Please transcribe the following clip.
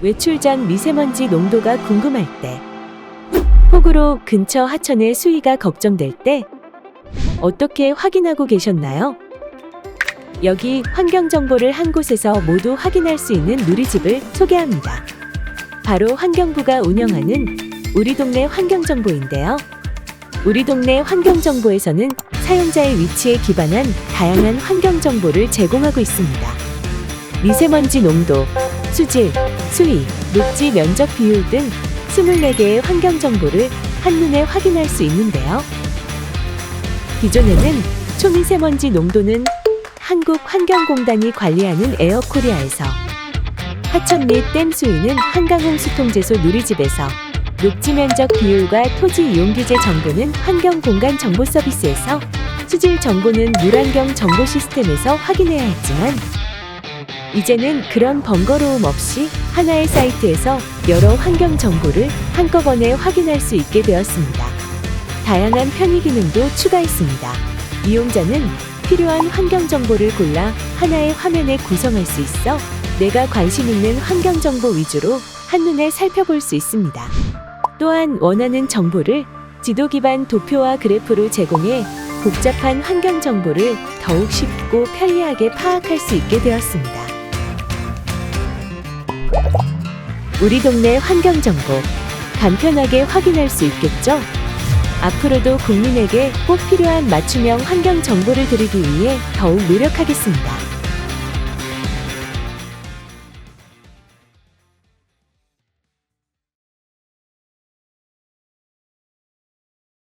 외출 전 미세먼지 농도가 궁금할 때, 폭우로 근처 하천의 수위가 걱정될 때, 어떻게 확인하고 계셨나요? 여기 환경 정보를 한 곳에서 모두 확인할 수 있는 누리집을 소개합니다. 바로 환경부가 운영하는 우리 동네 환경 정보인데요. 우리 동네 환경 정보에서는 사용자의 위치에 기반한 다양한 환경 정보를 제공하고 있습니다. 미세먼지 농도, 수질, 수위, 녹지 면적 비율 등 24개의 환경 정보를 한눈에 확인할 수 있는데요. 기존에는 초미세먼지 농도는 한국환경공단이 관리하는 에어코리아에서 하천 및 댐 수위는 한강홍수통제소 누리집에서 녹지 면적 비율과 토지 이용규제 정보는 환경공간 정보 서비스에서 수질 정보는 물안경 정보 시스템에서 확인해야 했지만 이제는 그런 번거로움 없이 하나의 사이트에서 여러 환경 정보를 한꺼번에 확인할 수 있게 되었습니다. 다양한 편의 기능도 추가했습니다. 이용자는 필요한 환경 정보를 골라 하나의 화면에 구성할 수 있어 내가 관심 있는 환경 정보 위주로 한눈에 살펴볼 수 있습니다. 또한 원하는 정보를 지도 기반 도표와 그래프로 제공해 복잡한 환경 정보를 더욱 쉽고 편리하게 파악할 수 있게 되었습니다. 우리 동네 환경 정보 간편하게 확인할 수 있겠죠? 앞으로도 국민에게 꼭 필요한 맞춤형 환경 정보를 드리기 위해 더욱 노력하겠습니다.